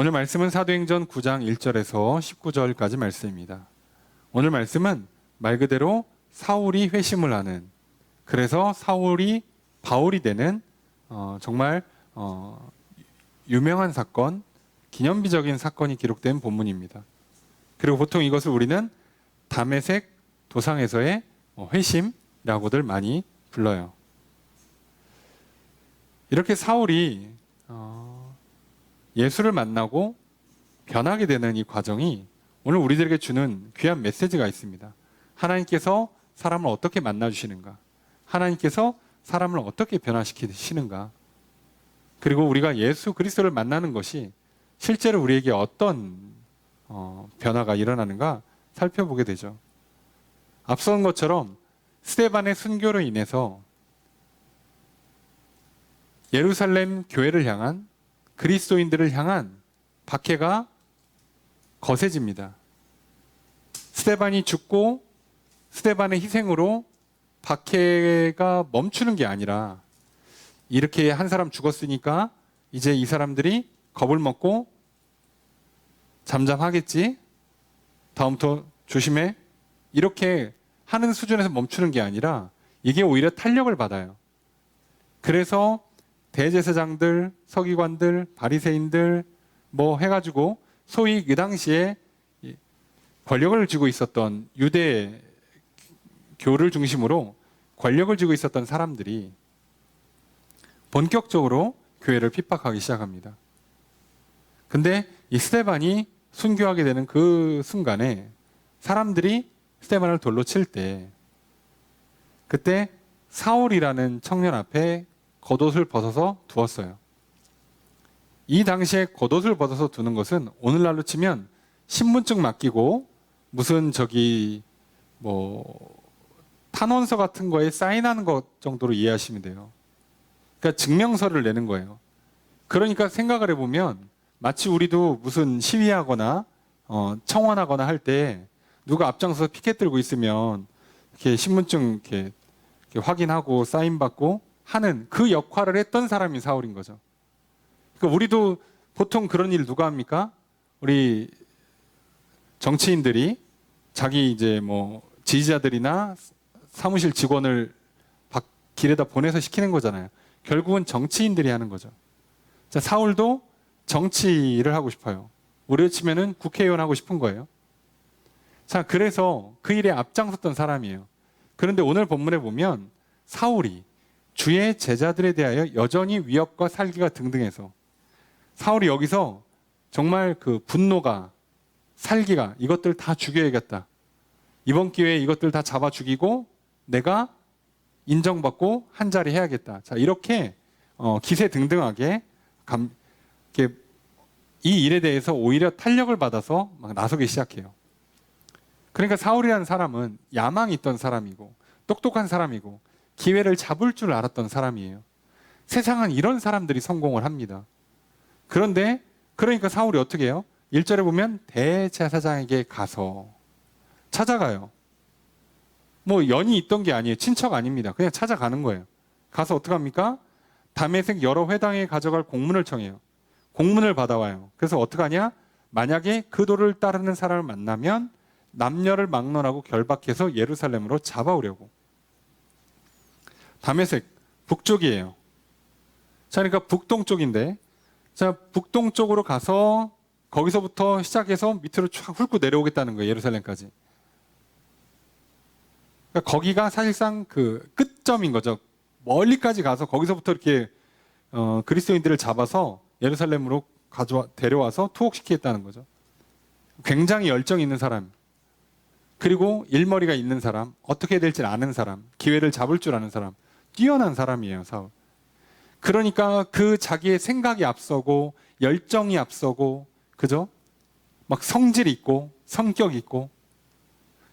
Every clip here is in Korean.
오늘 말씀은 사도행전 9장 1절에서 19절까지 말씀입니다. 오늘 말씀은 말 그대로 사울이 회심을 하는 그래서 사울이 바울이 되는 어, 정말 어, 유명한 사건, 기념비적인 사건이 기록된 본문입니다. 그리고 보통 이것을 우리는 담에색 도상에서의 어, 회심이라고들 많이 불러요. 이렇게 사울이 어, 예수를 만나고 변하게 되는 이 과정이 오늘 우리들에게 주는 귀한 메시지가 있습니다. 하나님께서 사람을 어떻게 만나주시는가? 하나님께서 사람을 어떻게 변화시키시는가? 그리고 우리가 예수 그리스도를 만나는 것이 실제로 우리에게 어떤 어, 변화가 일어나는가 살펴보게 되죠. 앞선 것처럼 스테반의 순교로 인해서 예루살렘 교회를 향한 그리스도인들을 향한 박해가 거세집니다. 스테반이 죽고 스테반의 희생으로 박해가 멈추는 게 아니라 이렇게 한 사람 죽었으니까 이제 이 사람들이 겁을 먹고 잠잠하겠지. 다음부터 조심해. 이렇게 하는 수준에서 멈추는 게 아니라 이게 오히려 탄력을 받아요. 그래서 대제사장들, 서기관들, 바리새인들 뭐 해가지고 소위 그 당시에 이 권력을 쥐고 있었던 유대 교를 중심으로 권력을 쥐고 있었던 사람들이 본격적으로 교회를 핍박하기 시작합니다. 근데 이 스테반이 순교하게 되는 그 순간에 사람들이 스테반을 돌로 칠 때 그때 사울이라는 청년 앞에 겉옷을 벗어서 두었어요. 이 당시에 겉옷을 벗어서 두는 것은 오늘날로 치면 신분증 맡기고 무슨 저기 뭐 탄원서 같은 거에 사인하는 것 정도로 이해하시면 돼요. 그러니까 증명서를 내는 거예요. 그러니까 생각을 해보면 마치 우리도 무슨 시위하거나 어, 청원하거나 할 때 누가 앞장서서 피켓 들고 있으면 이렇게 신분증 이렇게, 이렇게 확인하고 사인 받고 하는 그 역할을 했던 사람이 사울인 거죠. 그러니까 우리도 보통 그런 일 누가 합니까? 우리 정치인들이 자기 이제 뭐 지지자들이나 사무실 직원을 밖- 길에다 보내서 시키는 거잖아요. 결국은 정치인들이 하는 거죠. 자, 사울도 정치를 하고 싶어요. 우리로 치면은 국회의원 하고 싶은 거예요. 자, 그래서 그 일에 앞장섰던 사람이에요. 그런데 오늘 본문에 보면 사울이 주의 제자들에 대하여 여전히 위협과 살기가 등등해서 사울이 여기서 정말 그 분노가 살기가 이것들 다 죽여야겠다. 이번 기회에 이것들 다 잡아 죽이고 내가 인정받고 한 자리 해야겠다. 자, 이렇게 어, 기세 등등하게 감, 이렇게 이 일에 대해서 오히려 탄력을 받아서 막 나서기 시작해요. 그러니까 사울이라는 사람은 야망이 있던 사람이고 똑똑한 사람이고 기회를 잡을 줄 알았던 사람이에요. 세상은 이런 사람들이 성공을 합니다. 그런데 그러니까 사울이 어떻게 해요? 1절에 보면 대제사장에게 가서 찾아가요. 뭐 연이 있던 게 아니에요. 친척 아닙니다. 그냥 찾아가는 거예요. 가서 어떻게 합니까? 담에색 여러 회당에 가져갈 공문을 청해요. 공문을 받아와요. 그래서 어떻게 하냐? 만약에 그 도를 따르는 사람을 만나면 남녀를 막론하고 결박해서 예루살렘으로 잡아오려고. 담에색 북쪽이에요. 자, 그러니까 북동쪽인데, 자 북동쪽으로 가서 거기서부터 시작해서 밑으로 쫙 훑고 내려오겠다는 거예요. 예루살렘까지. 그러니까 거기가 사실상 그 끝점인 거죠. 멀리까지 가서 거기서부터 이렇게 어, 그리스도인들을 잡아서 예루살렘으로 가져와 데려와서 투옥시키겠다는 거죠. 굉장히 열정 있는 사람, 그리고 일머리가 있는 사람, 어떻게 될지 아는 사람, 기회를 잡을 줄 아는 사람, 뛰어난 사람이에요. 그러니까 그 자기의 생각이 앞서고 열정이 앞서고 그죠? 막 성질 있고 성격 있고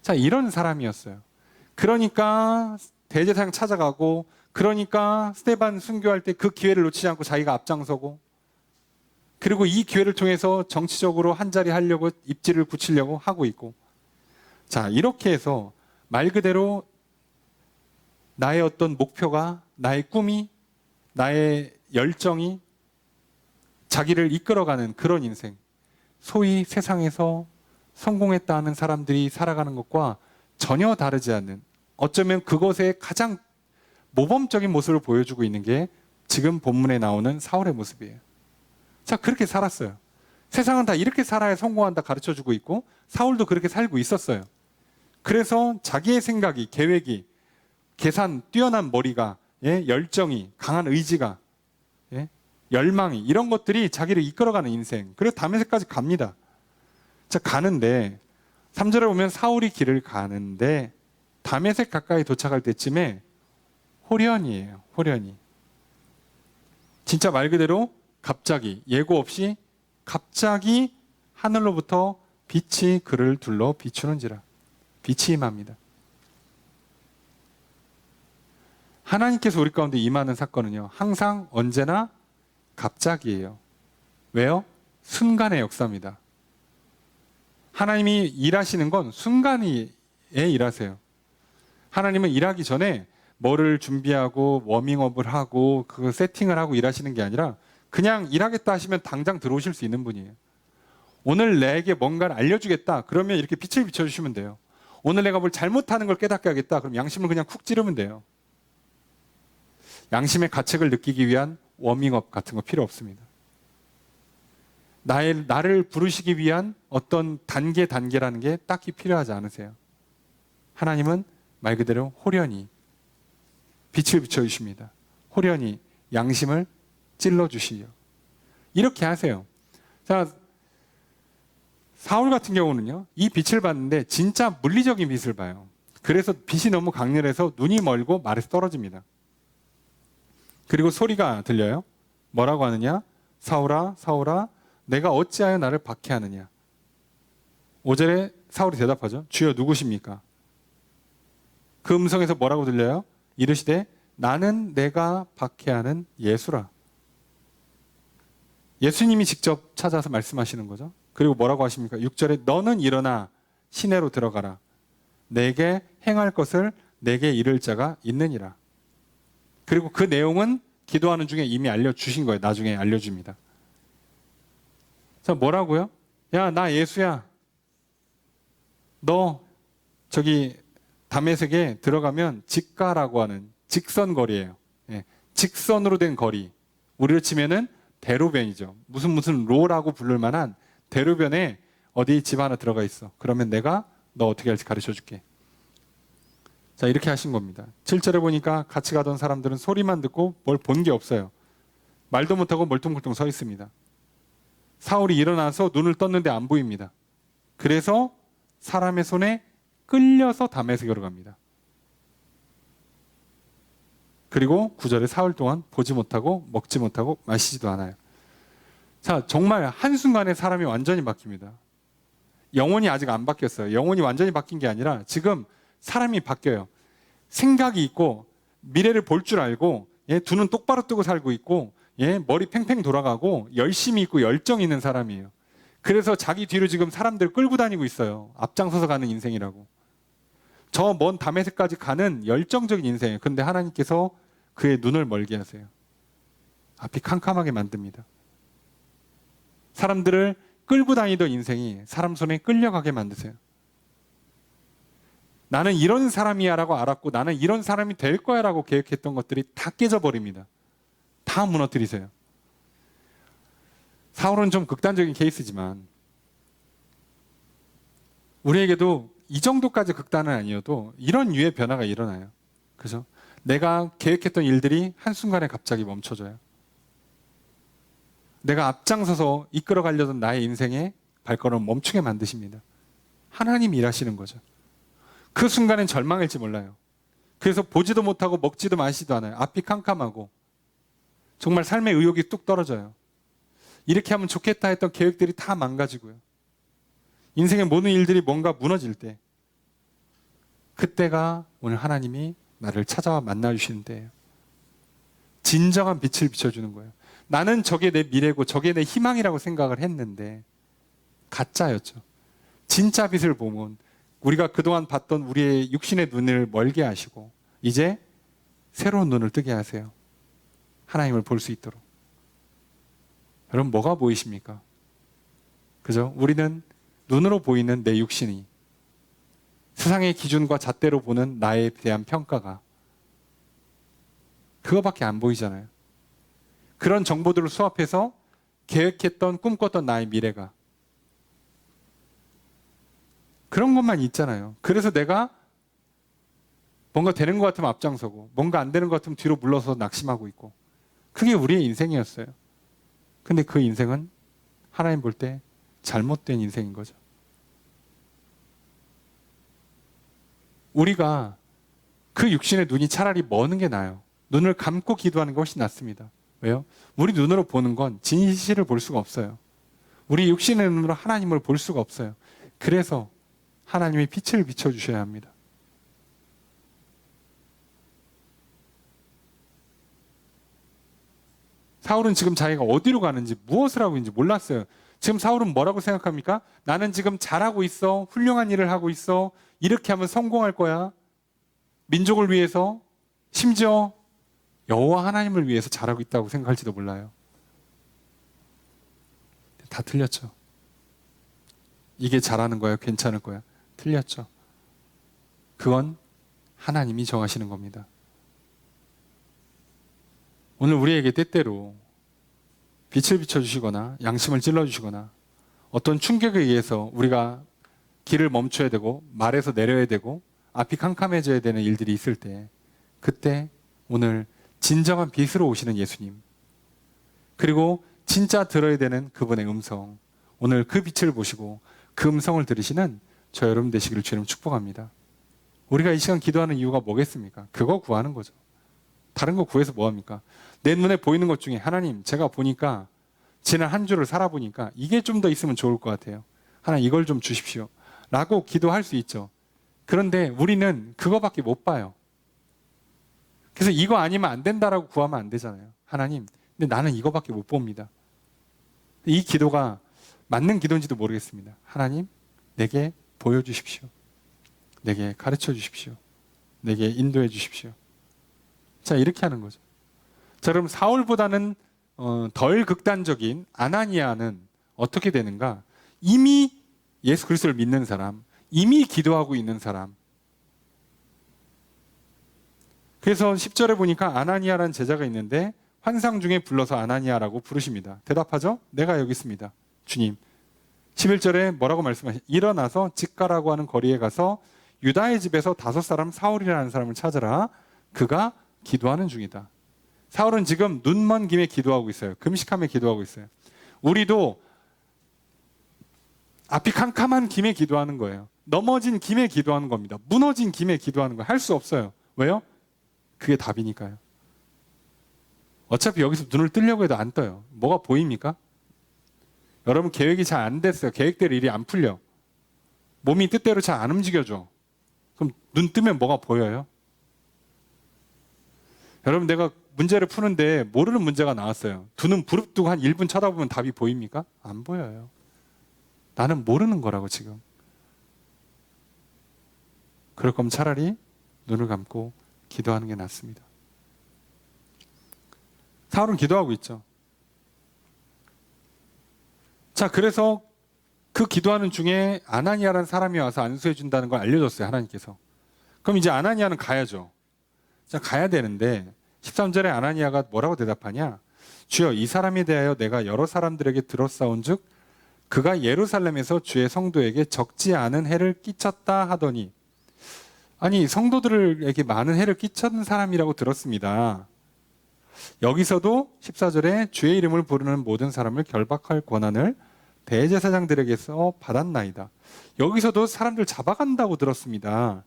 자 이런 사람이었어요. 그러니까 대제사장 찾아가고 그러니까 스테반 순교할 때 그 기회를 놓치지 않고 자기가 앞장서고 그리고 이 기회를 통해서 정치적으로 한 자리 하려고 입지를 붙이려고 하고 있고 자 이렇게 해서 말 그대로 나의 어떤 목표가 나의 꿈이 나의 열정이 자기를 이끌어가는 그런 인생. 소위 세상에서 성공했다 하는 사람들이 살아가는 것과 전혀 다르지 않는 어쩌면 그것의 가장 모범적인 모습을 보여주고 있는 게 지금 본문에 나오는 사울의 모습이에요. 자, 그렇게 살았어요. 세상은 다 이렇게 살아야 성공한다 가르쳐 주고 있고 사울도 그렇게 살고 있었어요. 그래서 자기의 생각이, 계획이, 계산, 뛰어난 머리가, 예, 열정이, 강한 의지가, 예, 열망이 이런 것들이 자기를 이끌어가는 인생. 그래서 다메섹까지 갑니다. 자, 가는데 3절에 보면 사울이 길을 가는데 다메섹 가까이 도착할 때쯤에 호련이에요. 호련이. 진짜 말 그대로 갑자기 예고 없이 갑자기 하늘로부터 빛이 그를 둘러 비추는지라. 빛이 임합니다. 하나님께서 우리 가운데 임하는 사건은요. 항상 언제나 갑자기예요. 왜요? 순간의 역사입니다. 하나님이 일하시는 건 순간에 일하세요. 하나님은 일하기 전에 뭐를 준비하고 워밍업을 하고 그 세팅을 하고 일하시는 게 아니라 그냥 일하겠다 하시면 당장 들어오실 수 있는 분이에요. 오늘 내게 뭔가를 알려주겠다. 그러면 이렇게 빛을 비춰주시면 돼요. 오늘 내가 뭘 잘못하는 걸 깨닫게 하겠다. 그럼 양심을 그냥 쿡 찌르면 돼요. 양심의 가책을 느끼기 위한 워밍업 같은 거 필요 없습니다. 나의, 나를 부르시기 위한 어떤 단계 단계라는 게 딱히 필요하지 않으세요. 하나님은 말 그대로 호련히 빛을 비춰주십니다. 호련히 양심을 찔러주시죠. 이렇게 하세요. 자, 사울 같은 경우는요, 이 빛을 봤는데 진짜 물리적인 빛을 봐요. 그래서 빛이 너무 강렬해서 눈이 멀고 말에서 떨어집니다. 그리고 소리가 들려요. 뭐라고 하느냐? 사울아, 사울아, 내가 어찌하여 나를 박해하느냐? 5절에 사울이 대답하죠. 주여 누구십니까? 그 음성에서 뭐라고 들려요? 이르시되 나는 내가 박해하는 예수라. 예수님이 직접 찾아서 말씀하시는 거죠. 그리고 뭐라고 하십니까? 6절에 너는 일어나 시내로 들어가라. 내게 행할 것을 내게 이를 자가 있느니라. 그리고 그 내용은 기도하는 중에 이미 알려주신 거예요. 나중에 알려줍니다. 자, 뭐라고요? 야, 나 예수야. 너 저기 담에색에 들어가면 직가라고 하는 직선 거리예요. 예, 직선으로 된 거리. 우리로 치면은 대로변이죠. 무슨 무슨 로라고 부를 만한 대로변에 어디 집 하나 들어가 있어. 그러면 내가 너 어떻게 할지 가르쳐 줄게. 자, 이렇게 하신 겁니다. 7절에 보니까 같이 가던 사람들은 소리만 듣고 뭘 본 게 없어요. 말도 못하고 멀뚱멀뚱 서 있습니다. 사울이 일어나서 눈을 떴는데 안 보입니다. 그래서 사람의 손에 끌려서 다메섹으로 갑니다. 그리고 구절에 사흘 동안 보지 못하고 먹지 못하고 마시지도 않아요. 자, 정말 한순간에 사람이 완전히 바뀝니다. 영혼이 아직 안 바뀌었어요. 영혼이 완전히 바뀐 게 아니라 지금 사람이 바뀌어요. 생각이 있고 미래를 볼 줄 알고 예, 두 눈 똑바로 뜨고 살고 있고 예, 머리 팽팽 돌아가고 열심히 있고 열정 있는 사람이에요. 그래서 자기 뒤로 지금 사람들 끌고 다니고 있어요. 앞장서서 가는 인생이라고. 저 먼 담에색까지 가는 열정적인 인생이에요. 근데 하나님께서 그의 눈을 멀게 하세요. 앞이 캄캄하게 만듭니다. 사람들을 끌고 다니던 인생이 사람 손에 끌려가게 만드세요. 나는 이런 사람이야라고 알았고 나는 이런 사람이 될 거야라고 계획했던 것들이 다 깨져버립니다. 다 무너뜨리세요. 사울은 좀 극단적인 케이스지만 우리에게도 이 정도까지 극단은 아니어도 이런 유의 변화가 일어나요. 그죠? 내가 계획했던 일들이 한순간에 갑자기 멈춰져요. 내가 앞장서서 이끌어 가려던 나의 인생에 발걸음 멈추게 만드십니다. 하나님이 일하시는 거죠. 그 순간엔 절망할지 몰라요. 그래서 보지도 못하고 먹지도 마시지도 않아요. 앞이 캄캄하고 정말 삶의 의욕이 뚝 떨어져요. 이렇게 하면 좋겠다 했던 계획들이 다 망가지고요. 인생의 모든 일들이 뭔가 무너질 때 그때가 오늘 하나님이 나를 찾아와 만나주시는 때예요. 진정한 빛을 비춰주는 거예요. 나는 저게 내 미래고 저게 내 희망이라고 생각을 했는데 가짜였죠. 진짜 빛을 보면 우리가 그동안 봤던 우리의 육신의 눈을 멀게 하시고 이제 새로운 눈을 뜨게 하세요. 하나님을 볼 수 있도록. 여러분 뭐가 보이십니까? 그죠? 우리는 눈으로 보이는 내 육신이 세상의 기준과 잣대로 보는 나에 대한 평가가 그거밖에 안 보이잖아요. 그런 정보들을 수합해서 계획했던 꿈꿨던 나의 미래가 그런 것만 있잖아요. 그래서 내가 뭔가 되는 것 같으면 앞장서고 뭔가 안 되는 것 같으면 뒤로 물러서 낙심하고 있고 그게 우리의 인생이었어요. 근데 그 인생은 하나님 볼 때 잘못된 인생인 거죠. 우리가 그 육신의 눈이 차라리 머는 게 나아요. 눈을 감고 기도하는 게 훨씬 낫습니다. 왜요? 우리 눈으로 보는 건 진실을 볼 수가 없어요. 우리 육신의 눈으로 하나님을 볼 수가 없어요. 그래서 하나님이 빛을 비춰 주셔야 합니다. 사울은 지금 자기가 어디로 가는지 무엇을 하고 있는지 몰랐어요. 지금 사울은 뭐라고 생각합니까? 나는 지금 잘하고 있어. 훌륭한 일을 하고 있어. 이렇게 하면 성공할 거야. 민족을 위해서 심지어 여호와 하나님을 위해서 잘하고 있다고 생각할지도 몰라요. 다 틀렸죠. 이게 잘하는 거야, 괜찮을 거야. 틀렸죠. 그건 하나님이 정하시는 겁니다. 오늘 우리에게 때때로 빛을 비춰주시거나 양심을 찔러주시거나 어떤 충격에 의해서 우리가 길을 멈춰야 되고 말에서 내려야 되고 앞이 캄캄해져야 되는 일들이 있을 때 그때 오늘 진정한 빛으로 오시는 예수님 그리고 진짜 들어야 되는 그분의 음성 오늘 그 빛을 보시고 그 음성을 들으시는 저 여러분 되시기를 주님 축복합니다. 우리가 이 시간 기도하는 이유가 뭐겠습니까? 그거 구하는 거죠. 다른 거 구해서 뭐 합니까? 내 눈에 보이는 것 중에 하나님 제가 보니까 지난 한 주를 살아보니까 이게 좀 더 있으면 좋을 것 같아요. 하나님 이걸 좀 주십시오. 라고 기도할 수 있죠. 그런데 우리는 그거밖에 못 봐요. 그래서 이거 아니면 안 된다라고 구하면 안 되잖아요. 하나님, 근데 나는 이거밖에 못 봅니다. 이 기도가 맞는 기도인지도 모르겠습니다. 하나님, 내게 보여주십시오. 내게 가르쳐 주십시오. 내게 인도해 주십시오. 자, 이렇게 하는 거죠. 자, 그럼 사울보다는 어, 덜 극단적인 아나니아는 어떻게 되는가? 이미 예수 그리스도를 믿는 사람, 이미 기도하고 있는 사람. 그래서 10절에 보니까 아나니아라는 제자가 있는데 환상 중에 불러서 아나니아라고 부르십니다. 대답하죠? 내가 여기 있습니다. 주님. 11절에 뭐라고 말씀하시? 일어나서 직가라고 하는 거리에 가서 유다의 집에서 다섯 사람 사울이라는 사람을 찾으라. 그가 기도하는 중이다. 사울은 지금 눈먼 김에 기도하고 있어요. 금식하며 기도하고 있어요. 우리도 앞이 캄캄한 김에 기도하는 거예요. 넘어진 김에 기도하는 겁니다. 무너진 김에 기도하는 거예요. 할수 없어요. 왜요? 그게 답이니까요. 어차피 여기서 눈을 뜨려고 해도 안 떠요. 뭐가 보입니까? 여러분 계획이 잘 안 됐어요. 계획대로 일이 안 풀려. 몸이 뜻대로 잘 안 움직여져. 그럼 눈 뜨면 뭐가 보여요? 여러분 내가 문제를 푸는데 모르는 문제가 나왔어요. 두 눈 부릅뜨고 한 1분 쳐다보면 답이 보입니까? 안 보여요. 나는 모르는 거라고 지금. 그럴 거면 차라리 눈을 감고 기도하는 게 낫습니다. 사울은 기도하고 있죠. 자, 그래서 그 기도하는 중에 아나니아라는 사람이 와서 안수해 준다는 걸 알려줬어요, 하나님께서. 그럼 이제 아나니아는 가야죠. 자, 가야 되는데 13절에 아나니아가 뭐라고 대답하냐? 주여 이 사람에 대하여 내가 여러 사람들에게 들었사온즉 그가 예루살렘에서 주의 성도에게 적지 않은 해를 끼쳤다 하더니 아니 성도들에게 많은 해를 끼쳤는 사람이라고 들었습니다. 여기서도 14절에 주의 이름을 부르는 모든 사람을 결박할 권한을 대제사장들에게서 받았나이다. 여기서도 사람들 잡아간다고 들었습니다.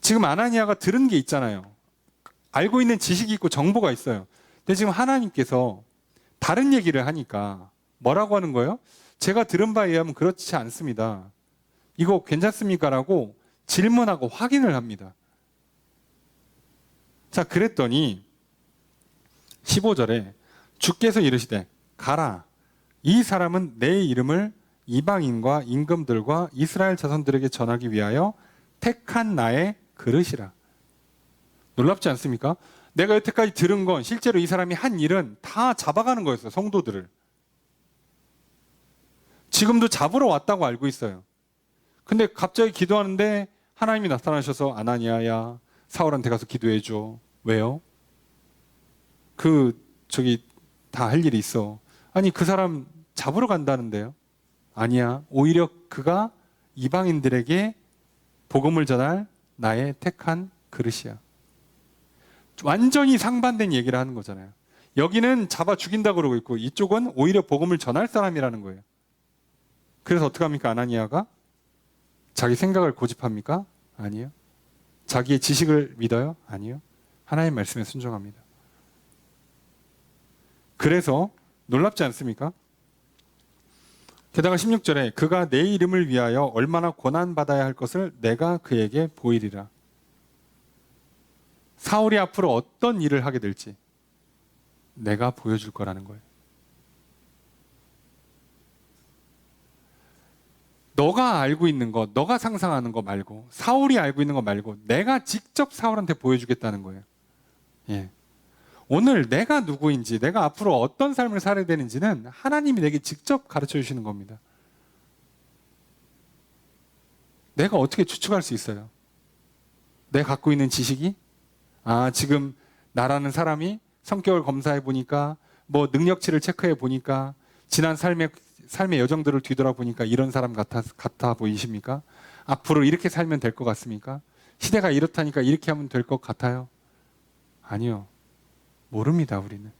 지금 아나니아가 들은 게 있잖아요. 알고 있는 지식이 있고 정보가 있어요. 근데 지금 하나님께서 다른 얘기를 하니까 뭐라고 하는 거예요? 제가 들은 바에 의하면 그렇지 않습니다. 이거 괜찮습니까? 라고 질문하고 확인을 합니다. 자, 그랬더니 15절에 주께서 이르시되 가라. 이 사람은 내 이름을 이방인과 임금들과 이스라엘 자손들에게 전하기 위하여 택한 나의 그릇이라. 놀랍지 않습니까? 내가 여태까지 들은 건 실제로 이 사람이 한 일은 다 잡아가는 거였어요. 성도들을. 지금도 잡으러 왔다고 알고 있어요. 근데 갑자기 기도하는데 하나님이 나타나셔서 아나니아야 사울한테 가서 기도해 줘. 왜요? 그 저기 다 할 일이 있어. 아니 그 사람 잡으러 간다는데요. 아니야. 오히려 그가 이방인들에게 복음을 전할 나의 택한 그릇이야. 완전히 상반된 얘기를 하는 거잖아요. 여기는 잡아 죽인다 그러고 있고 이쪽은 오히려 복음을 전할 사람이라는 거예요. 그래서 어떻게 합니까? 아나니아가 자기 생각을 고집합니까? 아니요. 자기의 지식을 믿어요? 아니요. 하나님 말씀에 순종합니다. 그래서 놀랍지 않습니까? 게다가 16절에 그가 내 이름을 위하여 얼마나 고난 받아야 할 것을 내가 그에게 보이리라. 사울이 앞으로 어떤 일을 하게 될지 내가 보여줄 거라는 거예요. 너가 알고 있는 것, 너가 상상하는 것 말고 사울이 알고 있는 것 말고 내가 직접 사울한테 보여주겠다는 거예요. 예. 오늘 내가 누구인지, 내가 앞으로 어떤 삶을 살아야 되는지는 하나님이 내게 직접 가르쳐 주시는 겁니다. 내가 어떻게 추측할 수 있어요? 내가 갖고 있는 지식이? 아, 지금 나라는 사람이 성격을 검사해 보니까, 뭐 능력치를 체크해 보니까, 지난 삶의, 삶의 여정들을 뒤돌아보니까 이런 사람 같아, 같아 보이십니까? 앞으로 이렇게 살면 될 것 같습니까? 시대가 이렇다니까 이렇게 하면 될 것 같아요? 아니요. 모릅니다, 우리는.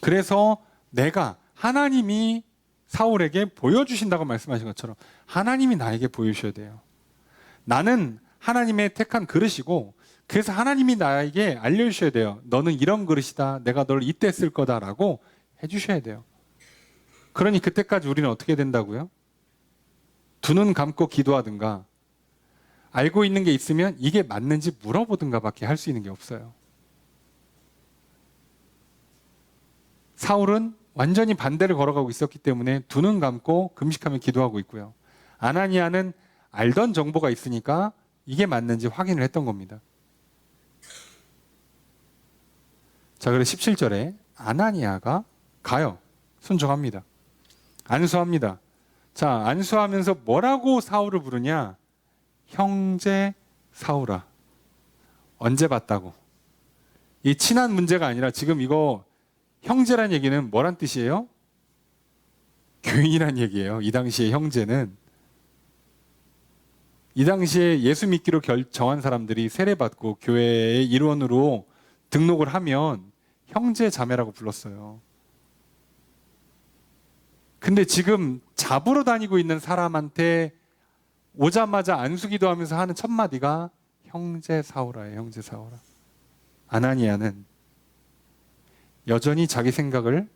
그래서 내가 하나님이 사울에게 보여주신다고 말씀하신 것처럼 하나님이 나에게 보여주셔야 돼요. 나는 하나님의 택한 그릇이고 그래서 하나님이 나에게 알려주셔야 돼요. 너는 이런 그릇이다. 내가 널 이때 쓸 거다라고 해주셔야 돼요. 그러니 그때까지 우리는 어떻게 된다고요? 두 눈 감고 기도하든가 알고 있는 게 있으면 이게 맞는지 물어보든가 밖에 할 수 있는 게 없어요. 사울은 완전히 반대를 걸어가고 있었기 때문에 두 눈 감고 금식하며 기도하고 있고요. 아나니아는 알던 정보가 있으니까 이게 맞는지 확인을 했던 겁니다. 자, 그래서 17절에 아나니아가 가요. 순종합니다. 안수합니다. 자, 안수하면서 뭐라고 사울을 부르냐? 형제 사울아. 언제 봤다고? 이 친한 문제가 아니라 지금 이거 형제란 얘기는 뭐란 뜻이에요? 교인이란 얘기예요. 이 당시에 형제는 이 당시에 예수 믿기로 결정한 사람들이 세례받고 교회의 일원으로 등록을 하면 형제 자매라고 불렀어요. 근데 지금 잡으러 다니고 있는 사람한테 오자마자 안수기도 하면서 하는 첫 마디가 형제 사오라예요. 형제 사오라. 아나니아는 여전히 자기 생각을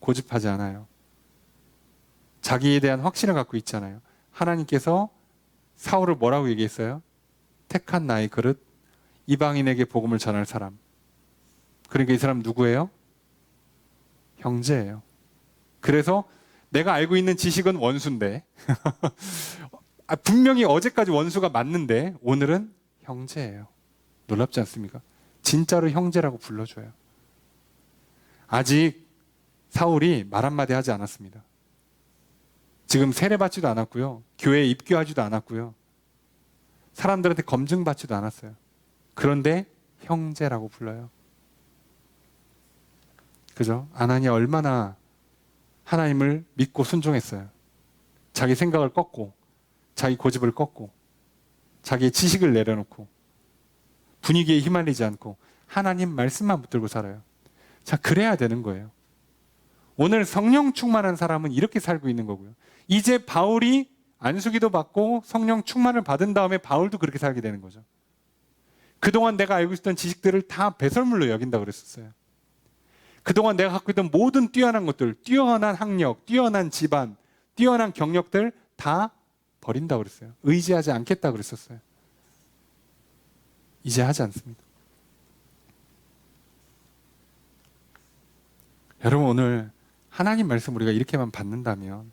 고집하지 않아요. 자기에 대한 확신을 갖고 있잖아요. 하나님께서 사울을 뭐라고 얘기했어요? 택한 나의 그릇, 이방인에게 복음을 전할 사람. 그러니까 이 사람 누구예요? 형제예요. 그래서 내가 알고 있는 지식은 원수인데, 아, 분명히 어제까지 원수가 맞는데, 오늘은 형제예요. 놀랍지 않습니까? 진짜로 형제라고 불러줘요. 아직 사울이 말 한마디 하지 않았습니다. 지금 세례받지도 않았고요. 교회에 입교하지도 않았고요. 사람들한테 검증받지도 않았어요. 그런데 형제라고 불러요. 그죠? 아나니아 얼마나 하나님을 믿고 순종했어요. 자기 생각을 꺾고, 자기 고집을 꺾고, 자기의 지식을 내려놓고, 분위기에 휘말리지 않고, 하나님 말씀만 붙들고 살아요. 자, 그래야 되는 거예요. 오늘 성령 충만한 사람은 이렇게 살고 있는 거고요. 이제 바울이 안수기도 받고 성령 충만을 받은 다음에 바울도 그렇게 살게 되는 거죠. 그동안 내가 알고 있었던 지식들을 다 배설물로 여긴다 그랬었어요. 그동안 내가 갖고 있던 모든 뛰어난 것들, 뛰어난 학력, 뛰어난 집안, 뛰어난 경력들 다 버린다 그랬어요. 의지하지 않겠다 그랬었어요. 이제 하지 않습니다. 여러분 오늘 하나님 말씀 우리가 이렇게만 받는다면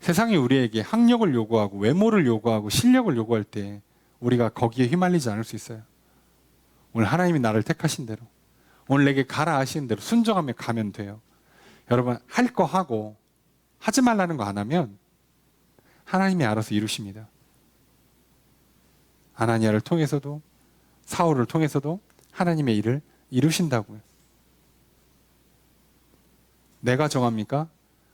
세상이 우리에게 학력을 요구하고 외모를 요구하고 실력을 요구할 때 우리가 거기에 휘말리지 않을 수 있어요. 오늘 하나님이 나를 택하신 대로 오늘 내게 가라 하시는 대로 순종하며 가면 돼요. 여러분 할 거 하고 하지 말라는 거 안 하면 하나님이 알아서 이루십니다. 아나니아를 통해서도 사울을 통해서도 하나님의 일을 이루신다고요. 내가 정합니까?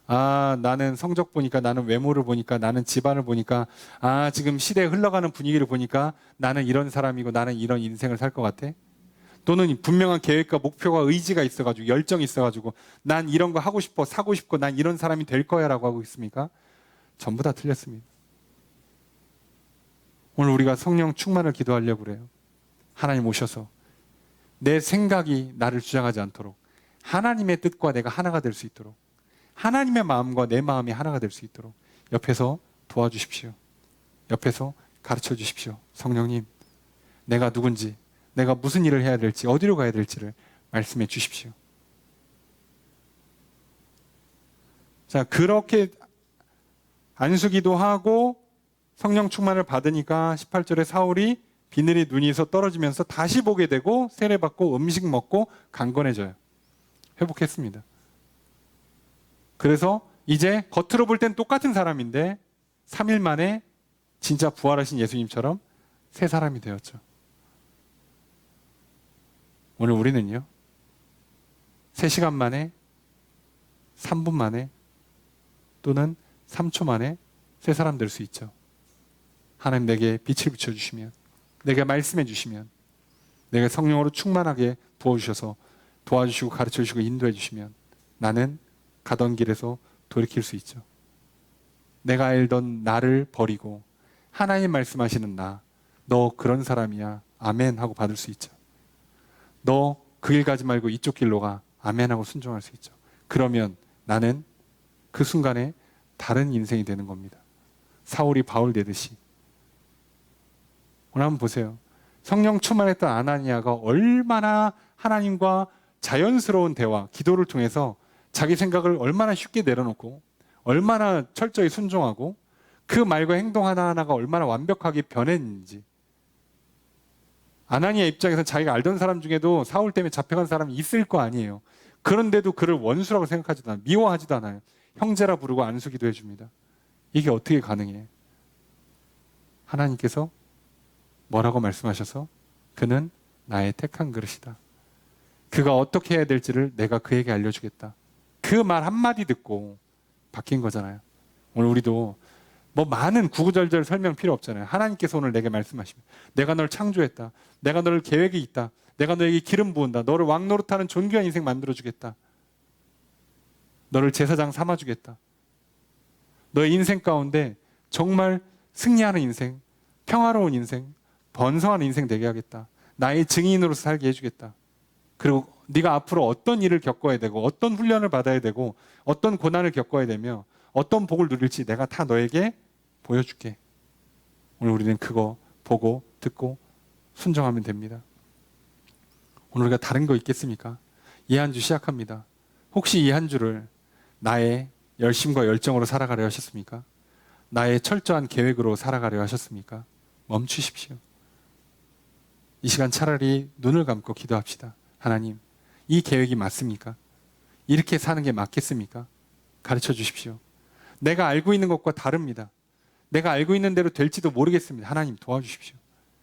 아, 나는 성적 보니까, 나는 외모를 보니까, 나는 집안을 보니까, 아, 지금 시대에 흘러가는 분위기를 보니까 나는 이런 사람이고 나는 이런 인생을 살 것 같아? 또는 분명한 계획과 목표가 의지가 있어가지고, 열정이 있어가지고, 난 이런 거 하고 싶어, 사고 싶고, 난 이런 사람이 될 거야 라고 하고 있습니까? 전부 다 틀렸습니다. 오늘 우리가 성령 충만을 기도하려고 그래요. 하나님 오셔서 내 생각이 나를 주장하지 않도록 하나님의 뜻과 내가 하나가 될 수 있도록 하나님의 마음과 내 마음이 하나가 될 수 있도록 옆에서 도와주십시오. 옆에서 가르쳐 주십시오. 성령님, 내가 누군지, 내가 무슨 일을 해야 될지, 어디로 가야 될지를 말씀해 주십시오. 자, 그렇게 안수기도 하고 성령 충만을 받으니까 18절에 사울이 비늘이 눈이서 떨어지면서 다시 보게 되고 세례받고 음식 먹고 강건해져요. 회복했습니다. 그래서 이제 겉으로 볼 땐 똑같은 사람인데 3일 만에 진짜 부활하신 예수님처럼 새 사람이 되었죠. 오늘 우리는요. 3시간 만에 3분 만에 또는 3초 만에 새 사람 될 수 있죠. 하나님 내게 빛을 비춰 주시면 내게 말씀해 주시면 내가 성령으로 충만하게 부어 주셔서 도와주시고 가르쳐 주시고 인도해 주시면 나는 가던 길에서 돌이킬 수 있죠. 내가 알던 나를 버리고 하나님 말씀하시는 나, 너 그런 사람이야. 아멘 하고 받을 수 있죠. 너 그 길 가지 말고 이쪽 길로 가. 아멘 하고 순종할 수 있죠. 그러면 나는 그 순간에 다른 인생이 되는 겁니다. 사울이 바울 되듯이. 오늘 한번 보세요. 성령 충만했던 아나니아가 얼마나 하나님과 자연스러운 대화, 기도를 통해서 자기 생각을 얼마나 쉽게 내려놓고 얼마나 철저히 순종하고 그 말과 행동 하나하나가 얼마나 완벽하게 변했는지 아나니아 입장에서 자기가 알던 사람 중에도 사울 때문에 잡혀간 사람이 있을 거 아니에요. 그런데도 그를 원수라고 생각하지도 않아요. 미워하지도 않아요. 형제라 부르고 안수기도 해줍니다. 이게 어떻게 가능해? 하나님께서 뭐라고 말씀하셔서 그는 나의 택한 그릇이다. 그가 어떻게 해야 될지를 내가 그에게 알려주겠다. 그 말 한마디 듣고 바뀐 거잖아요. 오늘 우리도 뭐 많은 구구절절 설명 필요 없잖아요. 하나님께서 오늘 내게 말씀하시면 내가 널 창조했다. 내가 너를 계획이 있다. 내가 너에게 기름 부은다. 너를 왕노릇하는 존귀한 인생 만들어 주겠다. 너를 제사장 삼아 주겠다. 너의 인생 가운데 정말 승리하는 인생, 평화로운 인생, 번성하는 인생 되게 하겠다. 나의 증인으로서 살게 해주겠다. 그리고 네가 앞으로 어떤 일을 겪어야 되고 어떤 훈련을 받아야 되고 어떤 고난을 겪어야 되며 어떤 복을 누릴지 내가 다 너에게 보여줄게. 오늘 우리는 그거 보고 듣고 순종하면 됩니다. 오늘 우리가 다른 거 있겠습니까? 이 한 주 시작합니다. 혹시 이 한 주를 나의 열심과 열정으로 살아가려 하셨습니까? 나의 철저한 계획으로 살아가려 하셨습니까? 멈추십시오. 이 시간 차라리 눈을 감고 기도합시다. 하나님, 이 계획이 맞습니까? 이렇게 사는 게 맞겠습니까? 가르쳐 주십시오. 내가 알고 있는 것과 다릅니다. 내가 알고 있는 대로 될지도 모르겠습니다. 하나님 도와주십시오.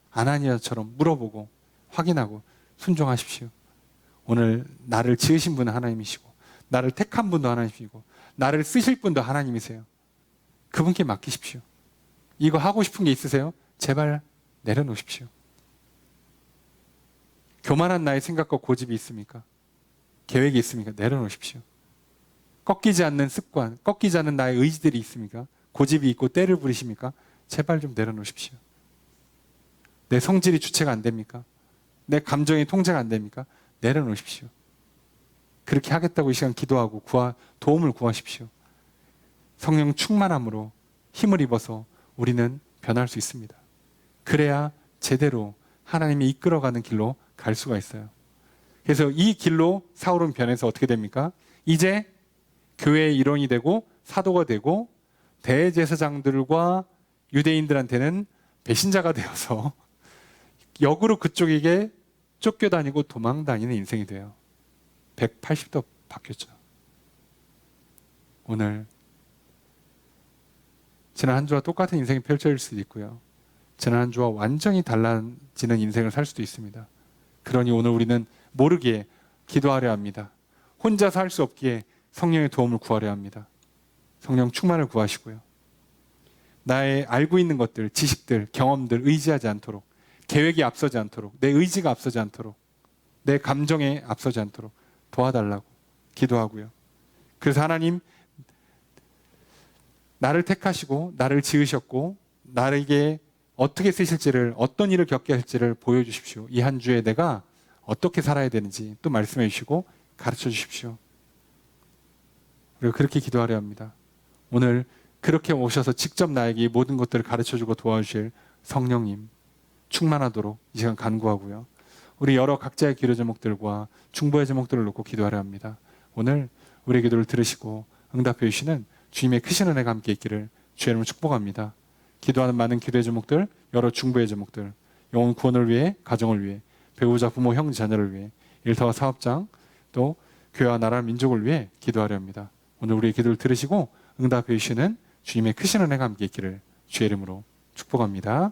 아나니아처럼 물어보고 확인하고 순종하십시오. 오늘 나를 지으신 분은 하나님이시고 나를 택한 분도 하나님이시고 나를 쓰실 분도 하나님이세요. 그분께 맡기십시오. 이거 하고 싶은 게 있으세요? 제발 내려놓으십시오. 교만한 나의 생각과 고집이 있습니까? 계획이 있습니까? 내려놓으십시오. 꺾이지 않는 습관, 꺾이지 않는 나의 의지들이 있습니까? 고집이 있고 때를 부리십니까? 제발 좀 내려놓으십시오. 내 성질이 주체가 안 됩니까? 내 감정이 통제가 안 됩니까? 내려놓으십시오. 그렇게 하겠다고 이 시간 기도하고 구하, 도움을 구하십시오. 성령 충만함으로 힘을 입어서 우리는 변할 수 있습니다. 그래야 제대로 하나님이 이끌어가는 길로 갈 수가 있어요. 그래서 이 길로 사울은 변해서 어떻게 됩니까? 이제 교회의 일원이 되고 사도가 되고 대제사장들과 유대인들한테는 배신자가 되어서 역으로 그쪽에게 쫓겨다니고 도망 다니는 인생이 돼요. 180도 바뀌었죠. 오늘 지난 한 주와 똑같은 인생이 펼쳐질 수도 있고요. 지난 한 주와 완전히 달라지는 인생을 살 수도 있습니다. 그러니 오늘 우리는 모르기에 기도하려 합니다. 혼자서 할수 없기에 성령의 도움을 구하려 합니다. 성령 충만을 구하시고요. 나의 알고 있는 것들, 지식들, 경험들 의지하지 않도록 계획이 앞서지 않도록 내 의지가 앞서지 않도록 내 감정에 앞서지 않도록 도와달라고 기도하고요. 그래서 하나님 나를 택하시고 나를 지으셨고 나에게 어떻게 쓰실지를 어떤 일을 겪게 할지를 보여주십시오. 이 한 주에 내가 어떻게 살아야 되는지 또 말씀해 주시고 가르쳐 주십시오. 그리고 그렇게 기도하려 합니다. 오늘 그렇게 오셔서 직접 나에게 이 모든 것들을 가르쳐 주고 도와주실 성령님 충만하도록 이 시간 간구하고요. 우리 여러 각자의 기도 제목들과 중보의 제목들을 놓고 기도하려 합니다. 오늘 우리의 기도를 들으시고 응답해 주시는 주님의 크신 은혜가 함께 있기를 주의 이름으로 축복합니다. 기도하는 많은 기도의 제목들, 여러 중보의 제목들, 영혼 구원을 위해, 가정을 위해, 배우자, 부모, 형, 자녀를 위해, 일터와 사업장, 또 교회와 나라, 민족을 위해 기도하려 합니다. 오늘 우리의 기도를 들으시고 응답해 주시는 주님의 크신 은혜가 함께 있기를 주의 이름으로 축복합니다.